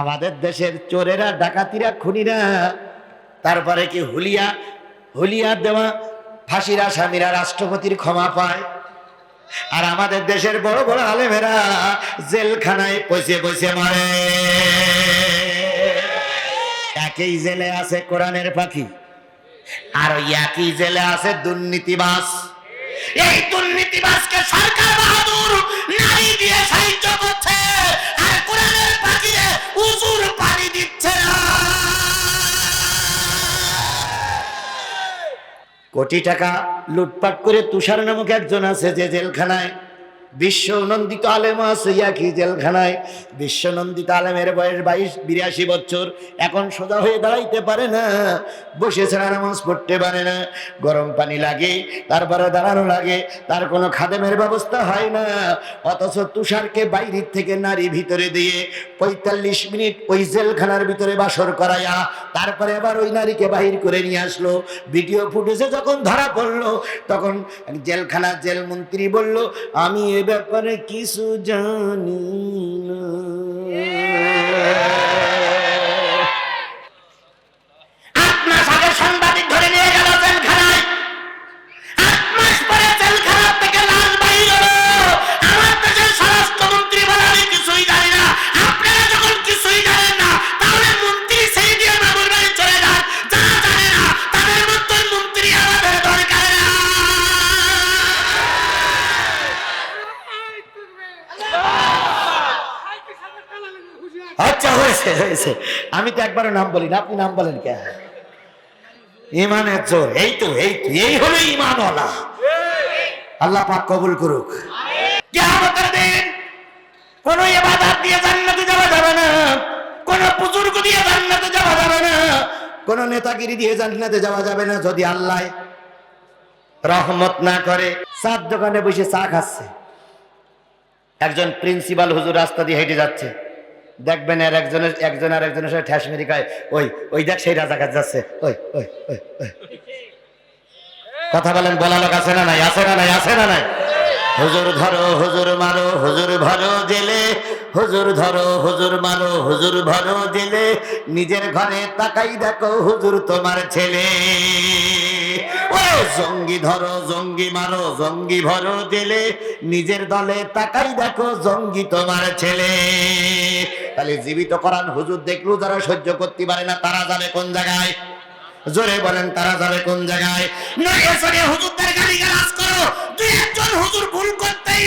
আমাদের দেশের চোরেরা, ডাকাতিরা, খুনিরা, তারপরে কি হুলিয়া হুলিয়া দেওয়া ফাঁসির আসামিরা রাষ্ট্রপতির ক্ষমা পায়। আর আমাদের দেশের বড় বড় আলেমেরা জেলখানায় পয়সে পয়সে মারে। একই জেলে আছে কোরআনের পাখি, আর ওই একই জেলে আছে দুর্নীতিবাস এই দুর্নীতিবাসকে সরকার বাহাদুর নারী দিয়ে সাহায্য করছে। উজুর পানি দিচ্ছে কোটি টাকা লুটপাট করে তুষার নামক একজন আছে যে জেলখানায় বিশ্ব নন্দিত আলেম আছে ইয়াকি জেলখানায়। বিশ্ব নন্দিত আলেমের বয়স বাইশ, বিরাশি বছর। এখন সোজা হয়ে দাঁড়াইতে পারে না। বসে ছাড়া নামাজ পড়তে পারে না। গরম পানি লাগে তারপরে দাঁড়ানো লাগে, তার কোনো খাদেমের ব্যবস্থা হয় না। অথচ তুষারকে বাইরের থেকে নারী ভিতরে দিয়ে পঁয়তাল্লিশ মিনিট ওই জেলখানার ভিতরে বাসর করাইয়া, তারপরে আবার ওই নারীকে বাহির করে নিয়ে আসলো। ভিডিও ফুটেজে যখন ধরা পড়ল, তখন জেলখানার জেল মন্ত্রী বলল, আমি এ ব্যাপারে কিছু জানি না। আচ্ছা হয়েছে হয়েছে। আমি তো একবারও নাম বলি না, আপনি নাম বলেন কে? ইমানের চোর এই তো এই তো, এই হলো ইমানওয়ালা। আল্লাহ পাক কবুল করুক। কোন ইবাদত দিয়ে জান্নাতে যাওয়া যাবে না, কোন বুজুর্গ দিয়ে জান্নাতে যাওয়া যাবে না, কোন নেতাগিরি দিয়ে জান্নাতে যাওয়া যাবে না যদি আল্লাহ রহমত না করে। চার দোকানে বসে চা খাচ্ছে। একজন প্রিন্সিপাল হুজুর রাস্তা দিয়ে হেঁটে যাচ্ছে। দেখবেন আর একজনের, একজন আর একজনের সাথে ঠেস মেরি খায়। ওই ওই দেখ সেই রাজা কাজ যাচ্ছে। ওই ওই ওই ওই। কথা বলেন বলা লোক আছে না নাই? আছে না নাই? আছে না নাই? হুজুর ধরো, হুজুর মারো, হুজুর ভরো জেলে। হুজুর ধরো, হুজুর মারো, হুজুর ভরো জেলে। নিজের ঘরে তাকাই দেখো, হুজুর তোমার ছেলে। জঙ্গি ধরো, জঙ্গি মারো, জঙ্গি ভরো জেলে। নিজের দলে তাকাই দেখো, জঙ্গি তোমার ছেলে। তাহলে জীবিত করান হুজুর, দেখল যারা সহ্য করতে পারে না, তারা যাবে কোন জায়গায়? জোরে বলেন, তারা যাবে কোন জায়গায়? সরে হুজুরদের গালি গালাজ করো। দুই একজন হুজুর ভুল করতেই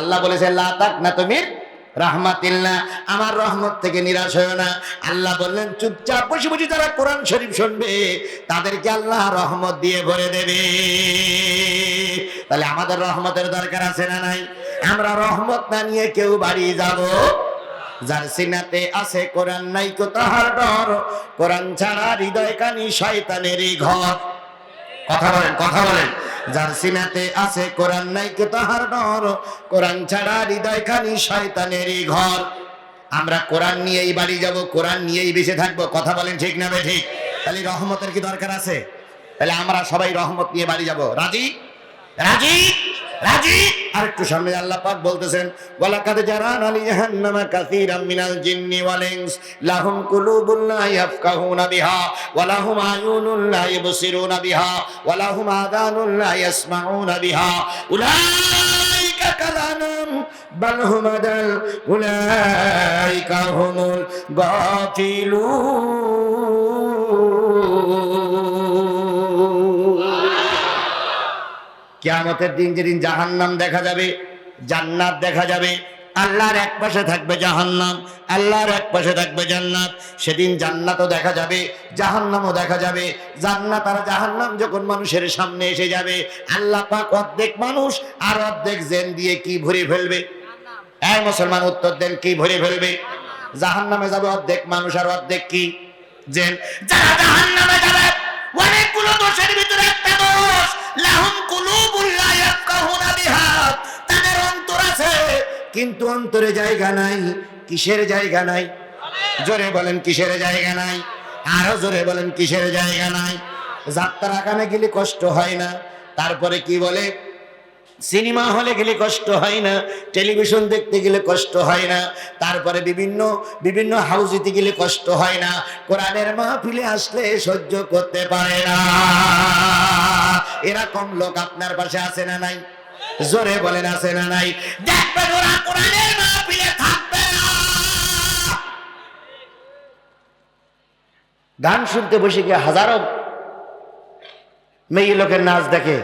আল্লাহ বলেছে না তুমি রাহমাতিল্লাহ। আমার রহমত থেকে নিরাশ হয় না। আল্লাহ বললেন, চুপচাপ বসে বসে যারা কোরআন শরীফ শুনবে, তাদেরকে আল্লাহ রহমত দিয়ে ভরে দেবে। তাহলে আমাদের রহমতের দরকার আছে না নাই? আমরা রহমত না নিয়ে কেউ বাড়ি যাব। যার সিনাতে আছে কোরআন নাই, কো তাহার ডর। কোরআন ছাড়া হৃদয় কানি শয়তানেরই ঘর। কথা বলেন কথা বলেন। যার সিনাতে আছে কোরআন নাই, কে তাহার ডর। কোরআন ছাড়া হৃদয় কানি শয়তানেরই ঘর। আমরা কোরআন নিয়েই বাড়ি যাব, কোরআন নিয়েই বেঁচে থাকব। কথা বলেন ঠিক না বে ঠিক? তাহলে রহমতের কি দরকার আছে? তাহলে আমরা সবাই রহমত নিয়ে বাড়ি যাব। রাজি? রাজি? রাজি? আর একটু সামনে আল্লাহ পাক বলতেছেন, ওয়ালাকাদ জারান আলি জাহান্নামা কাসীরাম মিনাল জিন্নি ওয়াল ইনস, লাহুম কুলুবুন লা ইয়াফকাহুনা বিহা, ওয়া লাহুম আয়ুনুন লা ইবসিরুনা বিহা, ওয়া লাহুম আযানুন লা ইয়াসমাউনা বিহা। উলাইকা কালানাম বাল হুম আদাল, উলাইকা হুমুল গাফিলুন। কিয়ামতের দিন যেদিন জাহান্নাম দেখা যাবে, জান্নাত দেখা যাবে, আল্লাহর এক পাশে থাকবে জাহান্নাম, আল্লাহর এক পাশে থাকবে জান্নাত। সেদিন জান্নাতও দেখা যাবে, জাহান্নামও দেখা যাবে। জান্নাত আর জাহান্নাম যখন মানুষের সামনে এসে যাবে, আল্লাহ পাক অর্ধেক মানুষ আর অর্ধেক জেন দিয়ে কি ভরে ফেলবে? এই মুসলমান, উত্তর দেন, কি ভরে ফেলবে? জাহান্নামে যাবে অর্ধেক মানুষ আর অর্ধেক কি? জেন। যারা জাহান্নামে যাবে, অনেকগুলো দোষের ভিতরে একটা দোষ। লাহুম কুলুবুল লা ইয়াফকাহুনা বিহা। তাদের অন্তর আছে, কিন্তু অন্তরে জায়গা নাই। কিসের জায়গা নাই? জোরে বলেন, কিসের জায়গা নাই? আরও জোরে বলেন, কিসের জায়গা নাই? যাত্রা কানে গেলে কষ্ট হয় না। তারপরে কি বলে? সিনেমা হলে গেলে কষ্ট হয় না। টেলিভিশন দেখতে গেলে কষ্ট হয় না। তারপরে বিভিন্ন বিভিন্ন হাউস হাউজিতে গেলে কষ্ট হয় না। কোরআনের মাহফিলে আসলে সহ্য করতে পারে না। এরকম লোক আপনার পাশে আছে না নাই? জোরে বলেন, আছে না নাই? দেখবেন ওরা কোরআনের মাহফিলে থাকবে গান শুনতে বসে গিয়ে হাজারো মেয়ে লোকের নাচ দেখে।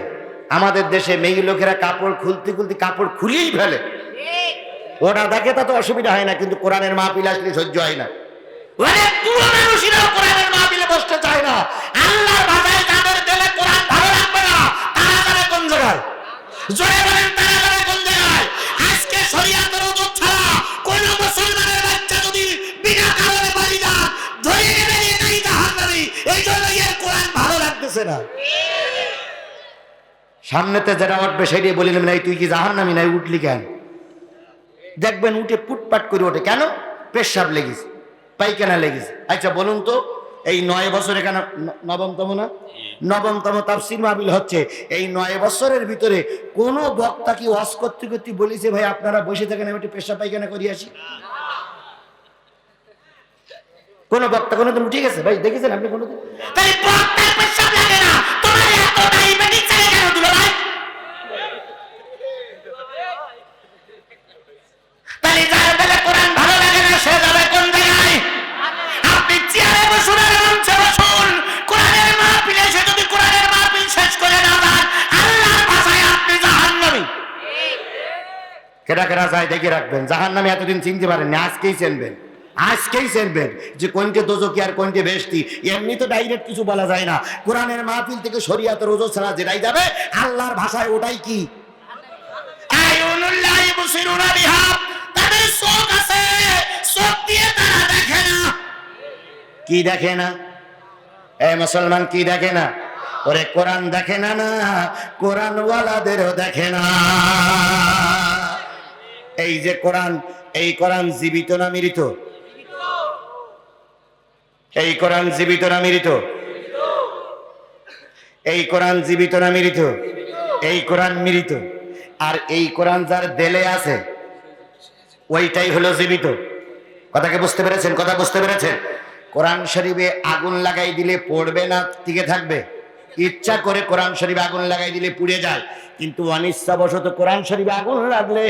আমাদের দেশে মেয়ে লোকেরা কাপড় খুলতে খুলতে কাপড় খুলেই ফেলে। ওরা দেখে তা তো অসুবিধা হয় না, কিন্তু কোরআনের মাহফিল আসলে সহ্য হয় না। অনেক পুরো মানুষেরাও কোরআনের মাহফিলে বসতে চায় না। আল্লাহর ভাষায় যাদের দিলে কোরআন ভালো লাগবে না তারা যাবে কোন জায়গায় কোন কোন সামনেতে যেটা উঠবে সেটাই বলিলাম নাই তুই কি জাহান নামি নাই উঠলি কেন? দেখবেন উঠে পুটপাট করে ওঠে। কেন? পেশাব লেগেছে, পায়খানা লেগেছে। আচ্ছা বলুন তো, এই নয় বছর এখানে ন- নবমতম না? নবমতম তাফসির মাহবিল হচ্ছে। এই নয় বছরের ভিতরে কোন বক্তা কি ওয়াজ করতে করতে বলেছে, ভাই, আপনারা বসে থাকেন, আমি একটু পেশা পায়খানা করি আসি কোন বক্তা কোনোদিন ঠিক আছে ভাই, দেখেছেন আপনি কোনোদিন? তাই বক্তার পেশা লাগে না। তোমার এত কেডা কেডা যায় দেখে রাখবেন। জাহান নামে এতদিন চিনতে পারেননি, আজকেই চেনবেন। আজকেই চেনবেন যে কোনটে দোজকি আর কোনটে বেশতি এমনি তো ডাইরেক্ট কিছু বলা যায় না। কোরআনের মাহফিল থেকে শরিয়াতের ওজো ছাড়া যেটাই যাবে, আল্লাহর ভাষায় ওটাই কি? দেখে না। কি দেখে না? এ মুসলমান কি দেখে না? ওরে কোরআন দেখে না না? কোরআন ওয়ালাদেরও দেখে না। এই যে কোরআন, এই কোরআন জীবিত না মৃত? এই কোরআন জীবিত না মৃত? এই কোরআন জীবিত না মৃত? এই কোরআন মৃত। আর এই কোরআন যার দেলে আছে, ওইটাই হলো জীবিত। কথাকে বুঝতে পেরেছেন? কথা বুঝতে পেরেছেন? কোরআন শরীফে আগুন লাগাই দিলে পড়বে না, টিকে থাকবে? ইচ্ছা করে কোরআন শরীফে আগুন লাগাই দিলে পুড়ে যায়। কিন্তু অনিচ্ছাবশত কোরআন শরীফে আগুন লাগলে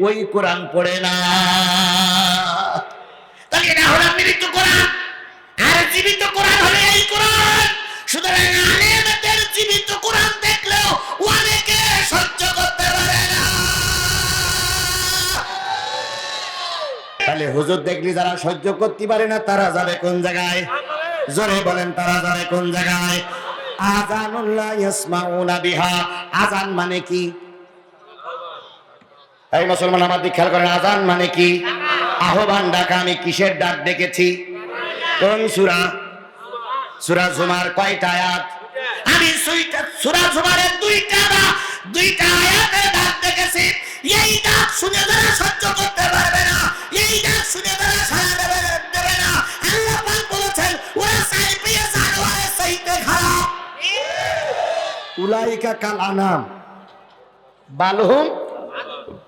ওই কোরআন পড়ে না। তাহলে এটা হলো কোরআন। আর জীবিত কোরআন হলো এই কোরআন। সুতরাং আলেমদের জীবিত কোরআন দেখলেও অনেকে সহ্য করতে পারে না। তাহলে হুজুর দেখলি যারা সহ্য করতে পারে না তারা যাবে কোন জায়গায়? জোরে বলেন তারা যাবে কোন জায়গায়? আজান মানে কি? এই মুসলমান আমার দিক খেয়াল করেন, আজান মানে কি? আহ্বান ডাকা, আমি কিসের ডাক ডেকেছি? কোন সুরা? সুরা জুমার কয়টা আয়াত? আমি দুইটা দুইটা ডাক দেখেছি এই ডাক শুনে তারা সহ্য করতে পারবে না। এই ডাক শুনে তারা সারা দেবে না। আল্লাহ উলাইকা কাল আনাম। বালহুম?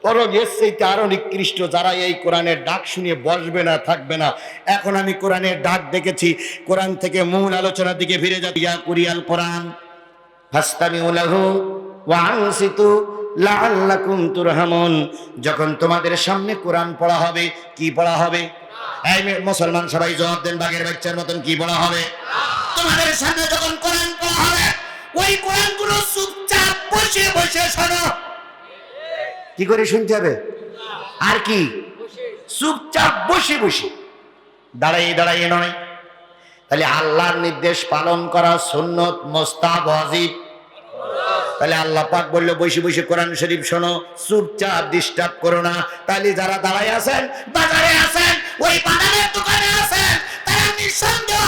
বরং এর সেইতে আরও নিকৃষ্ট যারা এই কোরআনের ডাক শুনে বসবে না থাকবে না। এখন আমি কোরআনের ডাক দেখেছি কোরআন থেকে মূল আলোচনার দিকে ফিরে যাবি ইয়া কুরিয়াল কোরআন ফাস্তামিউ লাহু ওয়া আনসিতু লাআল্লাকুম তুরহামুন। যখন তোমাদের সামনে কোরআন পড়া হবে কি পড়া হবে? এই মুসলমান সবাই জবাব দেন বাগের বাচ্চার মতন কি পড়া হবে? তোমাদের সামনে যখন কোরআন পড়া হবে ওই কোরআনগুলো চুপচাপ বসে বসে শোনো। কি করে শুনতে হবে? আর কি? চুপচাপ বসে বসে। দাঁড়াইয়ে দাঁড়াইয়ে নয়। তাহলে আল্লাহর নির্দেশ পালন করা সুন্নত মোস্তাব ওয়াজিব। তাহলে আল্লাহ পাক বলল, বসে বসে কোরআন শরীফ শোনো, চুপচাপ ডিস্টার্ব করো না। তাহলে যারা দাঁড়ায় আছেন, বাজারে আছেন, ওই বাজারের দোকানে আছেন, তারা নিঃসন্দেহ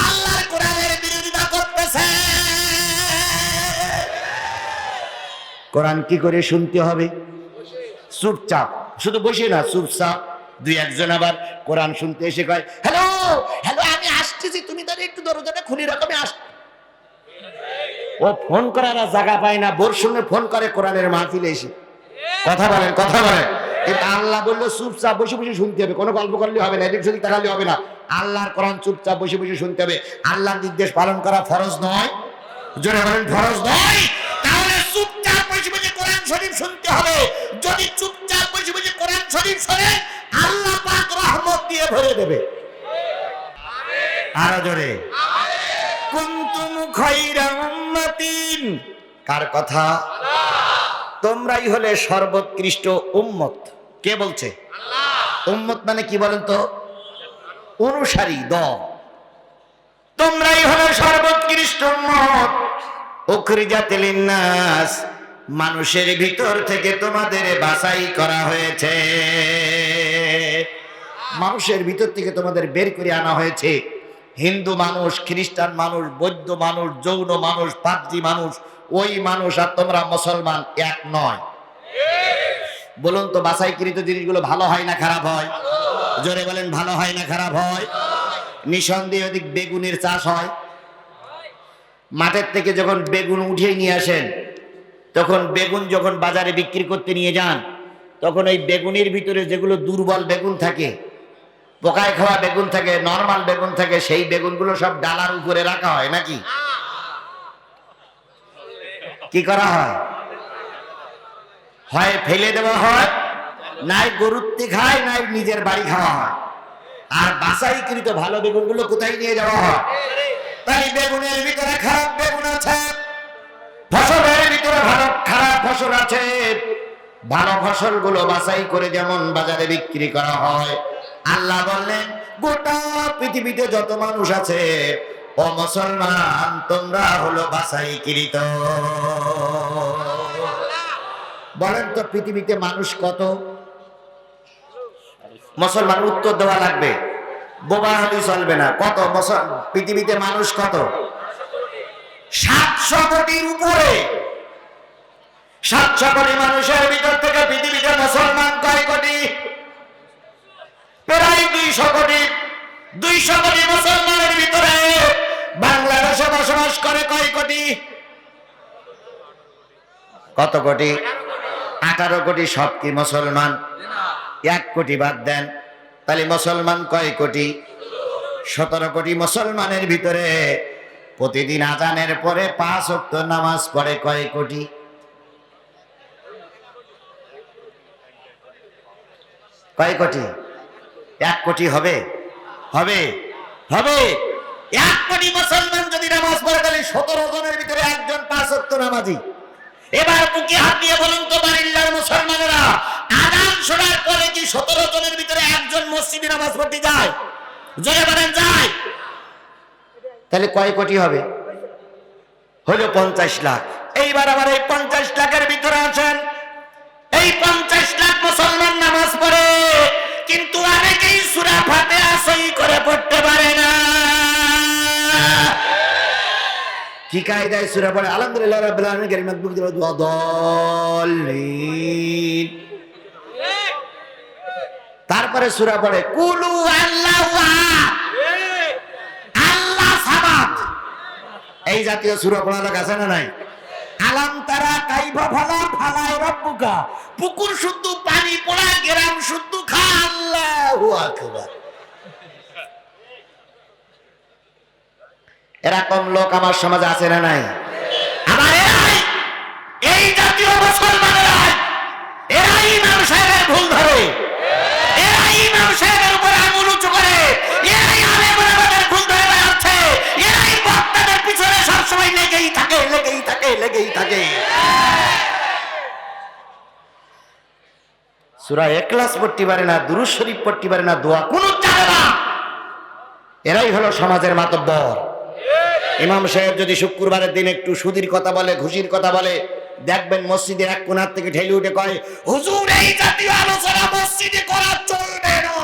কোরআন কি করে শুনতে হবে? চুপচাপ। শুধু বসে না, চুপচাপ। দুই একজন আবার কোরআন শুনতে এসে কয় হ্যালো হ্যালো আমি আসতেছি, তুমি তাহলে একটু দরজাটা খুলে রাখো, আমি আস ও ফোন করার আর জায়গা পায় না, বোর সঙ্গে ফোন করে কোরআনের মাহফিলে এসে। কথা বলেন কথা বলেন। কিন্তু আল্লাহ বলল, চুপচাপ বসে বসে শুনতে হবে, কোনো গল্প করলে হবে না, এদিক সেদিক তাকালে হবে না। আল্লাহর কোরআন চুপচাপ বসে বসে শুনতে হবে। আল্লাহর নির্দেশ পালন করা ফরজ নয়। জোরে বলেন, ফরজ নয়। শরীফ শুনতে হবে। যদি চুপচাপ বসে বসে কোরআন শরীফ শোনে, আল্লাহ পাক রহমত দিয়ে ভরে দেবে। আরও জোরে। কুনতুম খায়রা উম্মাতিন। কার কথা? তোমরাই হলে সর্বোৎকৃষ্ট উম্মত। কে বলছে? উম্মত মানে কি বলেন তো? অনুসারী, দল। তোমরাই হলে সর্বোৎকৃষ্ট উম্মত। উখরিজাত লিন্নাস। মানুষের ভিতর থেকে তোমাদের বাছাই করা হয়েছে। মানুষের ভিতর থেকে তোমাদের বের করে আনা হয়েছে। হিন্দু মানুষ, খ্রিস্টান মানুষ, বৌদ্ধ মানুষ, যৌন মানুষ, পাদ্রী মানুষ, ওই মানুষ আর তোমরা মুসলমান এক নয়। বলুন তো, বাছাইকৃত জিনিসগুলো ভালো হয় না খারাপ হয়? জোরে বলেন, ভালো হয় না খারাপ হয়? নিঃসন্দেহে অধিক বেগুনের চাষ হয়। মাঠের থেকে যখন বেগুন উঠিয়ে নিয়ে আসেন তখন বেগুন যখন বাজারে বিক্রি করতে নিয়ে যান, তখন এই বেগুনের ভিতরে যেগুলো দুর্বল বেগুন থাকে, পোকায় খাওয়া বেগুন থাকে, নর্মাল বেগুন থাকে, সেই বেগুনগুলো সব ডালার উপরে রাখা হয় নাকি? কি করা হয়? হয় ফেলে দেওয়া হয়, নাই গরুত্তি খায় নাই নিজের বাড়ি খাওয়া হয়। আর বাসাইকৃত ভালো বেগুনগুলো কোথায় নিয়ে যাওয়া হয়? তাই বেগুনের ভিতরে খারাপ বেগুন আছে। ফসলের ভিতরে ভালো, খারাপ ফসল আছে। ভালো ফসলগুলো বাছাই করে যেমন বাজারে বিক্রি করা হয়। আল্লাহ বললেন, গোটা পৃথিবীতে যত মানুষ আছে, ও মুসলমান, তোমরা হলো বাছাই কৃত বলেন তো, পৃথিবীতে মানুষ কত? মুসলমান উত্তর দেওয়া লাগবে। বোবা হলে চলবে না। কত পৃথিবীতে মানুষ কত? সাতশো কোটির উপরে। সাতশো কোটি মানুষের ভিতর থেকে পৃথিবীতে মুসলমান কয় কোটি? প্রায় দুইশো কোটি। দুইশো কোটি মুসলমানের ভিতরে বাংলাদেশে বসবাস করে কয় কোটি? কত কোটি? আঠারো কোটি সব কি মুসলমান? এক কোটি বাদ দেন। তাহলে মুসলমান কয় কোটি? সতেরো কোটি মুসলমানের ভিতরে প্রতিদিন আজানের পরে পাঁচ অক্ট নামাজ পড়ে কয় কোটি? কয় কোটি? এক কোটি হবে? হবে। হবে। এক কোটি মুসলমান যদি নামাজ পড়ে, তাহলে সতেরো জনের ভিতরে একজন পাঁচ অক্ট নামাজি। এবার বুকে হাত দিয়ে বলুন তো বাড়ির মুসলমানেরা, আজান শোনার পরে কি সতেরো জনের ভিতরে একজন মসজিদে নামাজ পড়তে যায়? জোরে বলেন, যায়। তাহলে কয় কোটি হবে? হলো পঞ্চাশ লাখ। এইবার আবার এই পঞ্চাশ লাখের ভিতরে আছেন এই পঞ্চাশ লাখ মুসলমান নামাজ পড়ে, কিন্তু অনেকেই সুরা ফাতে সই করে পড়তে পারে না। কি কায়দায় সুরা পড়ে? আলহামদুলিল্লাহ রাব্বিল আলামিন কারিমাত বুকদিল ওয়া দাল্লিন তারপরে সুরা পড়ে, কুলু আল্লাহু আহাদ। আল্লাহ সামাদ এই জাতীয় সুরা পড়া লোক আছে না নাই? আলাম তারা কাইফা ফালা ফালায় রব্বুকা। পুকুর শুদ্ধ, পানি পড়া, গ্রাম শুদ্ধ, খা, আল্লাহু আকবার। এরকম লোক আমার সমাজে আছে না নাই? আমার এরাই, এই জাতীয় মুসলমানেরাই এরাই ইমাম সাহেবের ভুল ধরে। এরাই ইমাম সাহেবের সবসময় লেগেই থাকে লেগেই থাকে লেগেই থাকে। সুরা একলাস পড়তে পারে না দুরুজ শরীফ পড়তে পারে না, দোয়া কোন না। এরাই হলো সমাজের মাতব্বর। ইমাম সাহেব যদি শুক্রবারের দিন একটু সুদির কথা বলে, ঘুষির কথা বলে, দেখবেন মসজিদের এক কোনার থেকে ঠেলে উঠে কয়, হুজুর, এই জাতীয় আলোচনা মসজিদে করা চলবে না।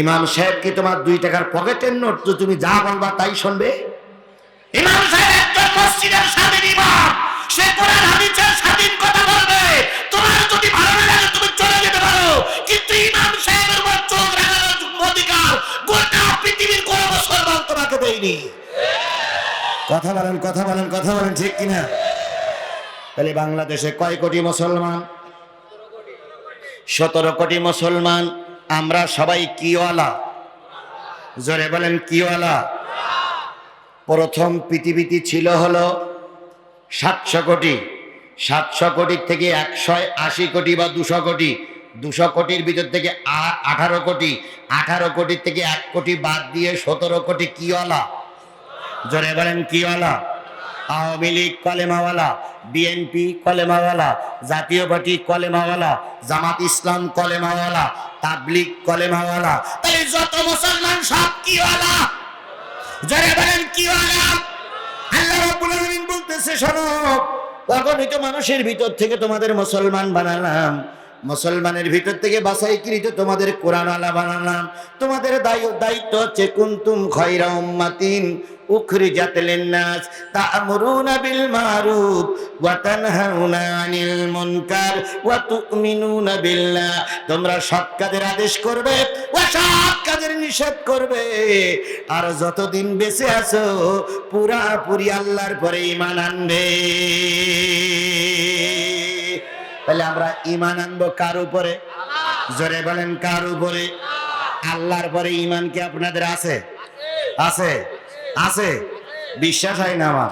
ইমাম সাহেব কি তোমার দুই টাকার পকেটের নোট তো তুমি যা বলবা তাই শুনবে? ইমাম সাহেব স্বাধীন সে কথা বলবে। তোমার যদি ভালো লাগে, তুমি চলে যেতে পারো। কিন্তু ইমাম পৃথিবীর মুসলমান তোমাকে দেয়নি। কথা বলেন কথা বলেন কথা বলেন, ঠিক কিনা? তাহলে বাংলাদেশে কয় কোটি মুসলমান? সতেরো কোটি মুসলমান। আমরা সবাই কিওয়ালা। জোরে বলেন কিওয়ালা। প্রথম পৃথিবীতে ছিল হলো সাতশো কোটি। সাতশো কোটির থেকে একশো আশি কোটি বা দুশো কোটি। দুশো কোটির ভিতর থেকে আঠারো কোটি। আঠারো কোটির থেকে এক কোটি বাদ দিয়ে সতেরো কোটি কিওয়ালা। জোরে বলেন কিওয়ালা। আওয়ামী লীগ কলেমাওয়ালা, বিএনপি কলেমাওয়ালা, জাতীয় পার্টি কলেমাওয়ালা, জামাত ইসলাম কলেমাওয়ালা তাবলিগ কলেমাওয়ালা। তাহলে যত মুসলমান সব কি কিওয়ালা? যারা বলেন কিওয়ালা? আল্লাহ রাব্বুল আলামিন বলতেছে, শোনো, অগণিত মানুষের ভিতর থেকে তোমাদের মুসলমান বানালাম। মুসলমানের ভিতর থেকে বাছাইকৃত তোমাদের কোরআনওয়ালা বানালাম। তোমাদের দায়- দায়িত্ব হচ্ছে, কুন্তুম খয়রা উম্মাতিন উখরিজাত লিন্নাস তা'মুরুনা বিল মারুফ ওয়া তানহাউনা আনিল মুনকার ওয়া তু'মিনুনা বিল্লাহ। তোমরা সৎ কাজের আদেশ করবে অসৎ কাজের নিষেধ করবে। আর যতদিন বেঁচে আছো, পুরাপুরি আল্লাহর পরে ইমান আনবে। তাহলে আমরা ইমান আনব কার উপরে? জোরে বলেন, কার উপরে? আল্লাহর পরে ইমান কি আপনাদের আছে? আছে। আছে। বিশ্বাস হয় না আমার।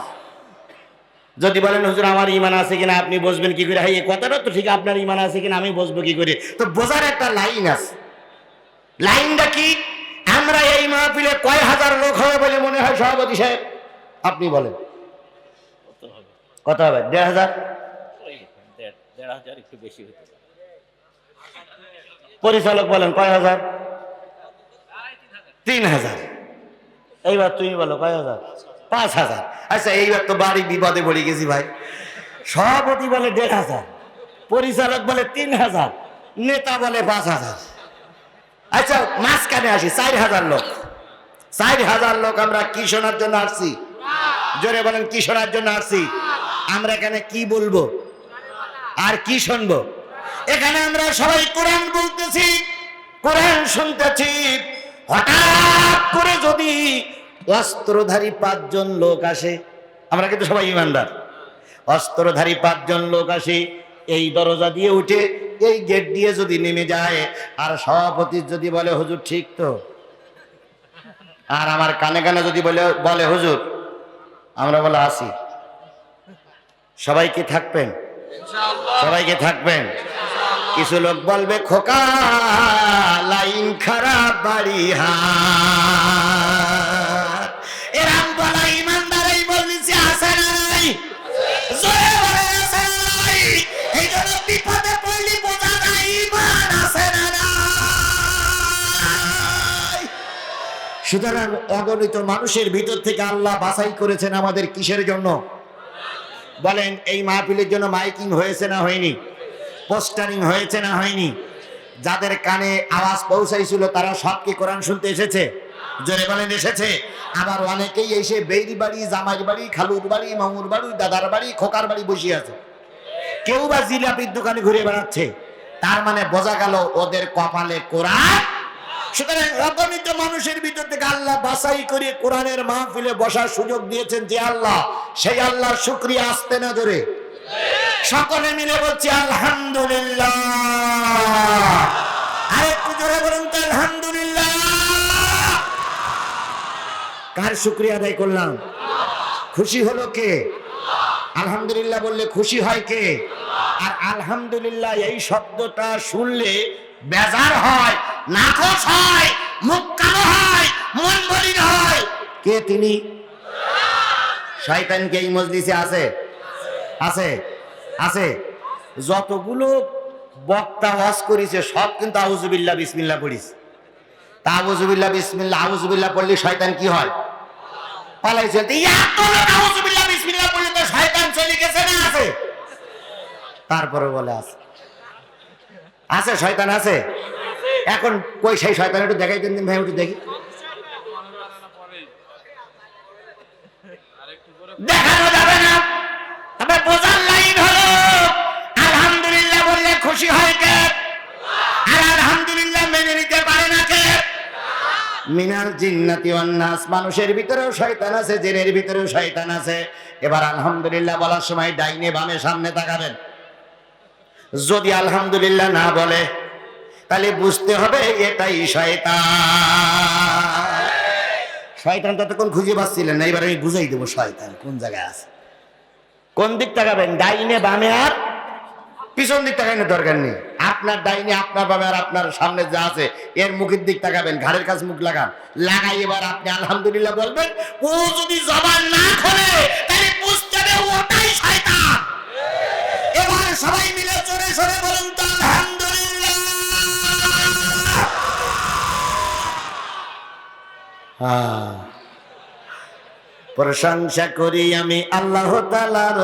যদি বলেন, হুজুর, আমার ইমান আছে কিনা? আপনি বসবেন কি করে? হাই, এই কথাটা তো ঠিক, আপনার ইমান আছে কিনা? আমি বসবো কি করে? তো বোঝার একটা লাইন আছে। লাইনটা কি? আমরা এই মাহফিলে কয় হাজার লোক হবে বলে মনে হয় সভাপতি সাহেব? আপনি বলেন। কত হবে? দেড় হাজার? দেড় হাজার একটু বেশি হতে পারে। পরিচালক বলেন কয় হাজার? তিন হাজার। এইবার তুমি বলো কয় হাজার? পাঁচ হাজার। আচ্ছা এইবার তো বাড়ি বিপদে পড়ে গেছি ভাই। সভাপতি বলে দেড় হাজার, পরিচালক বলে তিন হাজার, নেতা বলে পাঁচ হাজার। আচ্ছা মাঝখানে আসি, চার হাজার লোক। চার হাজার লোক আমরা কি শোনার জন্য আসছি? জোরে বলেন, কি শোনার জন্য আসছি? আমরা এখানে কি বলব? আর কি শুনব? এখানে আমরা সবাই কোরআন বলতেছি, কোরআন শুনতেছি। হঠাৎ করে যদি অস্ত্রধারী পাঁচজন লোক আসে, আমরা কিন্তু সবাই ইমানদার। অস্ত্রধারী পাঁচজন লোক আসে, এই দরজা দিয়ে উঠে, এই গেট দিয়ে যদি নেমে যায়, আর সভাপতি যদি বলে, হুজুর, ঠিক তো? আর আমার কানে কানে যদি বলে বলে, হুজুর, আমরা বলে, আসি। সবাই কি থাকবেন? সবাইকে থাকবেন। কিছু লোক বলবে খোকা লাইন খারাপ বাড়ি হা এরাম বলা ইমানদার এই বলছি আছে না নাই। জোরে বলে আছে না নাই। এই জন্য বিপদে পড়লি বোঝা যায় ইমান আছে না নাই। সুতরাং অগণিত মানুষের ভিতর থেকে আল্লাহ বাছাই করেছেন আমাদের কিসের জন্য? বলেন, এই মাহফিলের জন্য মাইকিং হয়েছে না হয়নি? পোস্টারিং হয়েছে না হয়নি? যাদের কানে আওয়াজ পৌঁছাইছিল, তারা সব কি কোরআন শুনতে এসেছে? জোরে বলেন, এসেছে। আবার অনেকেই এসে বেইরি বাড়ি জামাইর বাড়ি, খালুর বাড়ি, মামুর বাড়ি, দাদার বাড়ি, খোকার বাড়ি বসে আছে। কেউ বা জিলাপির দোকানে ঘুরে বেড়াচ্ছে। তার মানে বোঝা গেল ওদের কপালে কোরআন সুতরাং অগণিত মানুষের ভিতর থেকে আল্লাহ বাছাই করে কোরআনের মাহফিলে বসার সুযোগ দিয়েছেন যে আল্লাহ, সেই আল্লাহর শুক্রিয়া আসতে না ধরে সকলে মিলে বলছি, আলহামদুলিল্লাহ। আরেকটু জোরে বলুন তো, আলহামদুলিল্লাহ। কার শুক্রিয়া আদায় করলাম? খুশি হলো কে? আলহামদুলিল্লাহ বললে খুশি হয় কে? আর আলহামদুলিল্লাহ এই শব্দটা শুনলে বেজার হয়, নাকচ হয়, মুখ কালো হয়, মন মলিন হয়। কে তিনি? শয়তান কে এই মজলিসে আছে? আছে আছে। যতগুলো বক্তা ওয়াজ করেছে, সব কিন্তু আউজুবিল্লাহ বিসমিল্লাহ পড়িস তা আউজুবিল্লাহ বিসমিল্লাহ আউজুবিল্লাহ পড়লে শয়তান কি হয়? পালাইছে। আউজুবিল্লাহ বিসমিল্লাহ পড়লে শয়তান চলে গেছে না আছে? তারপরে বলে আছে। আছে, শয়তান আছে? এখন কই সেই শয়তান একটু দেখাই দিন ভাই, একটু দেখি। দেখানো যাবে না। তবে বোঝার লাইন হলো, আলহামদুলিল্লাহ বললে খুশি হয় কে? আর আলহামদুলিল্লাহ মেনে নিতে পারে না কে? মিনাল জিন্নাতি ওয়ান নাস, মানুষের ভিতরেও শয়তান আছে, জেনের ভিতরেও শয়তান আছে। এবার আলহামদুলিল্লাহ বলার সময় ডাইনে বামে সামনে তাকাবেন। যদি আলহামদুলিল্লাহ না বলে, তাহলে বুঝতে হবে এটাই শয়তান। শয়তান ততক্ষণ খুঁজে পাচ্ছিলেন না, এবার আমি বুঝাই দেবো শয়তান কোন জায়গায় আছে। কোন দিক তাকাবেন? ডাইনে, বামে আর পিছন দিক তাকানোর দরকার নেই। আপনার ডাইনে, আপনার বামে আর আপনার সামনে যা আছে, এর মুখের দিক তাকাবেন, ঘাড়ের কাছে মুখ লাগান। লাগাই এবার আপনি আলহামদুলিল্লাহ বলবেন, ও যদি জবান না খোলে, তাহলে বুঝতে হবে ওটাই শয়তান। সবাই মিলে চড়ে সরে বলুন আলহামদুলিল্লাহ। প্রশংসা করি আমি আল্লাহ তালার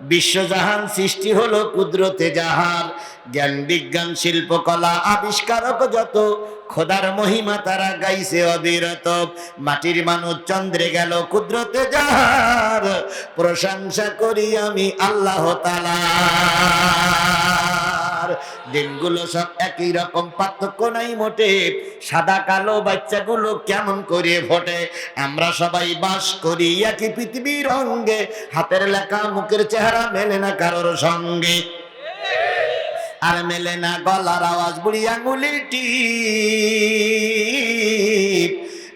বিশ্বজাহান সৃষ্টি হলো কুদরতে জাহান জ্ঞান বিজ্ঞান শিল্পকলা আবিষ্কারক যত, খোদার মহিমা তারা গাইছে অবিরত। মাটির মানুষ চন্দ্রে গেল কুদরতে জাহার প্রশংসা করি আমি আল্লাহ তালার দিনগুলো সব একই রকম, পার্থক্য নাই মোটে। সাদা কালো বাচ্চাগুলো কেমন করে ফোটে? আমরা সবাই বাস করি একই পৃথিবীর অঙ্গে। হাতের লেখা, মুখের চেহারা মেলে না কারোর সঙ্গে। আর মেলে না গলার আওয়াজ, বুড়ি আঙুলি টিপ।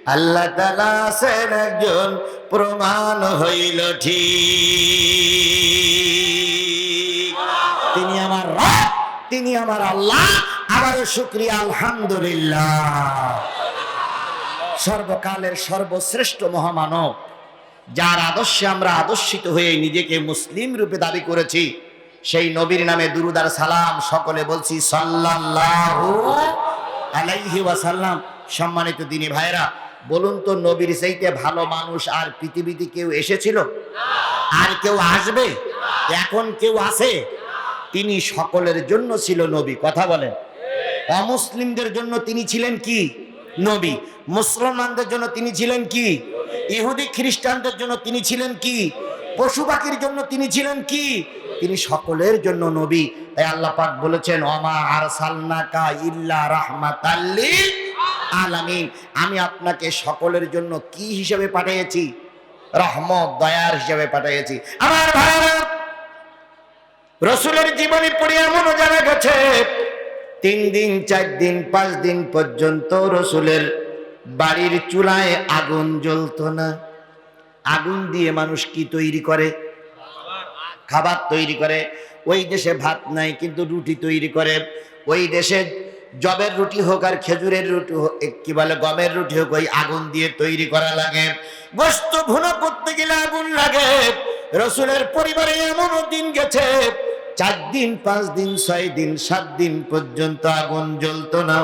আল্লাহ তালা আছেন একজন, প্রমাণ হইল ঠিক। তিনি আমার আল্লাহ আবার শুক্রিয়া, আলহামদুলিল্লাহ। সর্বকালের সর্বশ্রেষ্ঠ মহামানব, যার আদর্শে আমরা আদর্শিত হয়ে নিজেকে মুসলিম রূপে দাবি করেছি, সেই নবীর নামে দুরুদার সালাম সকলে বলছি, সাল্লাল্লাহু সম্মানিত দিনী ভাইরা বলুন তো নবীর চাইতে ভালো মানুষ আর পৃথিবীতে কেউ এসেছিল? আর কেউ আসবে? এখন কেউ আছে? তিনি সকলের জন্য ছিল নবী। কথা বলেন। অমুসলিমদের জন্য তিনি ছিলেন কি? নবী। মুসলমানদের জন্য তিনি ছিলেন কি? ইহুদি, খ্রিস্টানদের জন্য তিনি ছিলেন কি? পশু পাখির জন্য তিনি ছিলেন কি? তিনি সকলের জন্য নবী। তাই আল্লাহ পাক বলেছেন অমা আর সালনাকা ইল্লা রাহমাতাল্লিল আলামিন। আমি আপনাকে সকলের জন্য কি হিসেবে পাঠিয়েছি? রহমত, দয়ার হিসেবে পাঠিয়েছি। আমার ভাইরা রসুলের জীবনী পড়ে এমনও জানা গেছে, তিন দিন, চার দিন, পাঁচ দিন পর্যন্ত রসুলের বাড়ির চুলায় আগুন জ্বলতো না। আগুন দিয়ে মানুষ কি তৈরি করে? খাবার তৈরি করে। ওই দেশে ভাত নাই, কিন্তু রুটি তৈরি করে। ওই দেশে জবের রুটি হোক আর খেজুরের রুটি হোক কি বলে, গমের রুটি হোক, ওই আগুন দিয়ে তৈরি করা লাগে। গোস্ত ভুনা করতে গেলে আগুন লাগে। রসুলের পরিবারে এমনও দিন গেছে চার দিন, পাঁচ দিন, ছয় দিন, সাত দিন পর্যন্ত আগুন জ্বলতো না।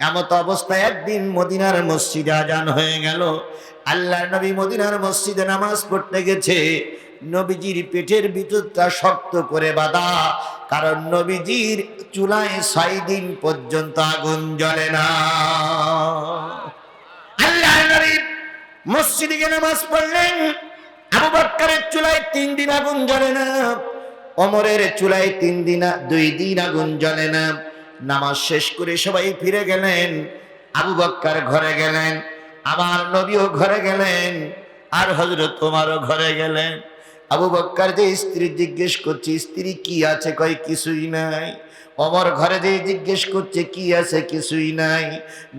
এমত অবস্থায় একদিন মদিনার মসজিদে আজান হয়ে গেল। আল্লাহ নবী মদিনার মসজিদে নামাজ পড়তে গেছে। নবীজির পেটের ভিতরটা শক্ত করে বাঁধা। কারণ নবীজির চুলায় ছয় দিন পর্যন্ত আগুন জ্বলে না। আল্লাহ নবী মসজিদে নামাজ পড়লেন। আবু বক্করের চুলায় তিন দিন আগুন জ্বলে না। অমরের চুলায় তিন দিন দুই দিন আগুন জ্বলে না। নামাজ শেষ করে সবাই ফিরে গেলেন, আবু বক্কার ঘরে গেলেন, আমার নবীও ঘরে গেলেন, আর হজরত তোমারও ঘরে গেলেন। আবু বক্কার যে স্ত্রী জিজ্ঞেস করছে, স্ত্রী কি আছে? কয়, কিছুই নাই। অমর ঘরে দিয়ে জিজ্ঞেস করছে, কি আছে? কিছুই নাই।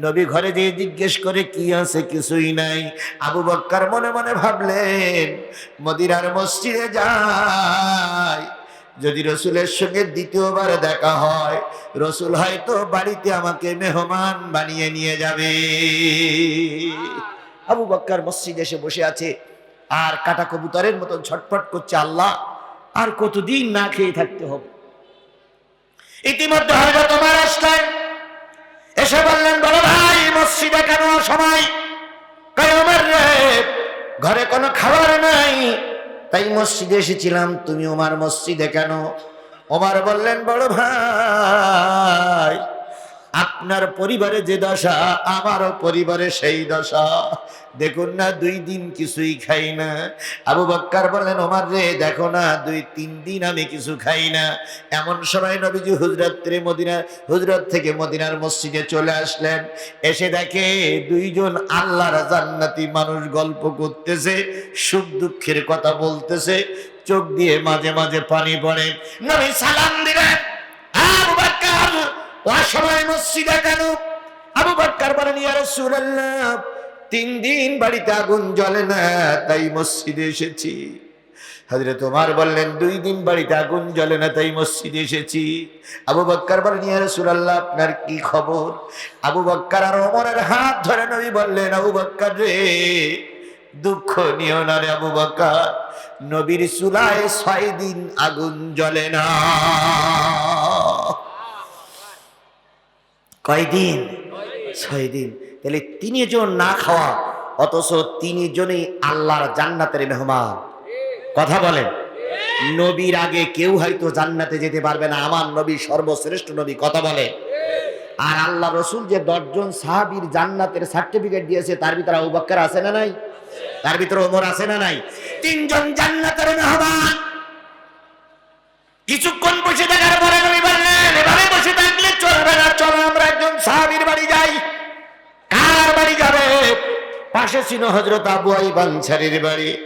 নবী ঘরে দিয়ে জিজ্ঞেস করে, কি আছে? কিছুই নাই। আবু বক্কার মনে মনে ভাবলেন, মদিনার মসজিদে যায় যদি রসুলের সঙ্গে দ্বিতীয়বার দেখা হয়, রসুল হয়তো বাড়িতে আমাকে মেহমান বানিয়ে নিয়ে যাবে। আবু বক্কর মসজিদে এসে বসে আছে, আর কাটা কবুতরের মতন ছটফট করছে আল্লাহ, আর কতদিন না খেয়ে থাকতে হবে। ইতিমধ্যে হয়তো তোমার আসলেন। এসে বললেন, বড় ভাই, মসজিদে কেন সময় ঘরে কোনো খাবার নাই। তাই মসজিদে এসেছিলাম তুমি ওমার মসজিদে কেন? ওমার বললেন, বড় ভাই, আপনার পরিবারে যে দশা, আমারও পরিবারে সেই দশা। দেখুন না, দুই দিন কিছুই খাই না। আবু বক্কার বললেন, ওমার রে, দেখো না, দুই, তিন দিন আমি কিছু খাই না। এমন সময় নবীজি হুজরাত্রে মদিনা হুজরত থেকে মদিনার মসজিদে চলে আসলেন। এসে দেখে দুইজন আল্লাহর জান্নাতি মানুষ গল্প করতেছে, সুখ দুঃখের কথা বলতেছে, চোখ দিয়ে মাঝে মাঝে পানি পড়ে। নবী সালাম দিলেন, আবু বক্কর অসময় মসজিদে কেন? আবু বক্কর বলেন ইয়া রাসূলুল্লাহ তিন দিন বাড়িতে আগুন জ্বলে না, তাই মসজিদে এসেছি। হাজরে তোমার বললেন, দুই দিন বাড়িতে আগুন জ্বলে না, তাই মসজিদে এসেছি। আবু বক্কর বলেন ইয়া রাসূলুল্লাহ, আপনার কি খবর? আবু বক্কর আর ওমরের হাত ধরে নবী বললেন, আবু বক্কর রে, দুঃখ নিও না রে আবু বক্কর, নবীর চুলায় ছয় দিন আগুন জ্বলে না। কয়দিন? ছয় দিন। তাহলে তিনজন না খাওয়া, অথচ তিনজনই আল্লাহর জান্নাতের মেহমান। কথা বলেন। নবীর আগে কেউ হয়তো জান্নাতে যেতে পারবে না, আমার নবী সর্বশ্রেষ্ঠ নবী, কথা বলে। আর আল্লাহ রসুল যে দশজন সাহাবীর জান্নাতের সার্টিফিকেট দিয়েছে, তার ভিতরে আবু বক্কর আছে না নাই? তার ভিতরে ওমর আছে না নাই? তিনজন জান্নাতের মেহমান। কিছুক্ষণ বসে থাকার পরে নবী বললেন পাশে ছিল হজরত আবু আইবান ছাড়ির বাড়ি।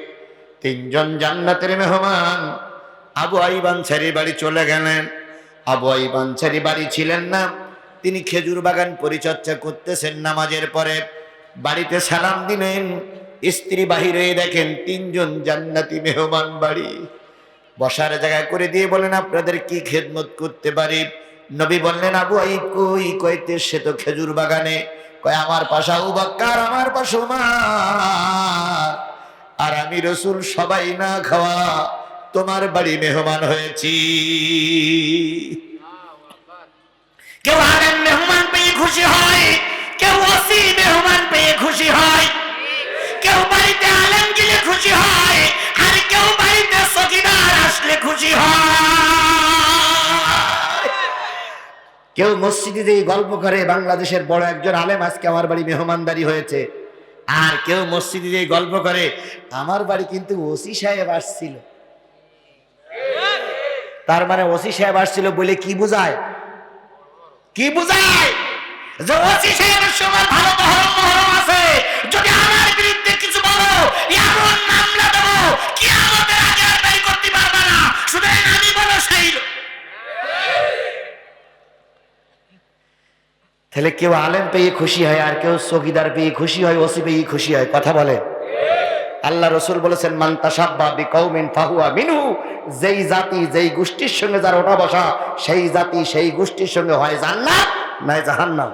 তিনজন জান্নাতের মেহমান। আবু আইবান ছাড়ির বাড়ি চলে গেলেন। আবু আইবান ছাড়ি বাড়ি ছিলেন না। তিনি খেজুর বাগান পরিচর্যা করতেছেন নামাজের পরে। বাড়িতে সালাম দিলেন। স্ত্রী বাহিরে দেখেন তিনজন জান্নাতি মেহমান বাড়ি। বসার জায়গা করে দিয়ে বলেন, আপনাদের কি খেদমত করতে পারি? নবী বললেন, আবু আইব কই? কইতে সে তো খেজুর বাগানে। কয়, আমার পাশা উবাক্কার আমার পাশে উমার। আর আমি রসুল, সবাই না খাওয়া তোমার বাড়ি মেহমান হয়েছি। কেউ আলেম মেহমান পেয়ে খুশি হয়, কেউ অসি মেহমান পেয়ে খুশি হয়। কেউ বাড়িতে আলেম গেলে খুশি হয়, আর কেউ বাড়িতে সকিদার আসলে খুশি হয়। কেউ মসজিদে যেই গল্প করে, বাংলাদেশের বড় একজন আলেম আজকে আমার বাড়ি মেহমানদারি হয়েছে। আর কেউ মসজিদে যেই গল্প করে, আমার বাড়ি কিন্তু ওসি সাহেব আসছিল। তার মানে ওসি সাহেব আসছিল বলে কি বোঝায়? কি বোঝায়? যে ওসি সাহেবের সময় ভালো মহরম মহরম আছে। যদি আমার বিরুদ্ধে কিছু বলো, এমন মামলা দেবো কি আমাদের আগে আর বের করতে পারবে না। শুধু আমি বলো, সেই লোক। তাহলে কেউ আলেম পেয়ে খুশি হয় আর কেউ চকিদার পেয়ে খুশি হয়, ওসি পেয়ে খুশি হয়, কথা বলে। আল্লাহ রসুল বলেছেন মান্তাসাব্বা বি কৌমিন মিনহু যেই জাতি, যেই গোষ্ঠীর সঙ্গে যার ওঠা সেই জাতি, সেই গোষ্ঠীর সঙ্গে হয় জান্নাত নয় জাহান্নাম।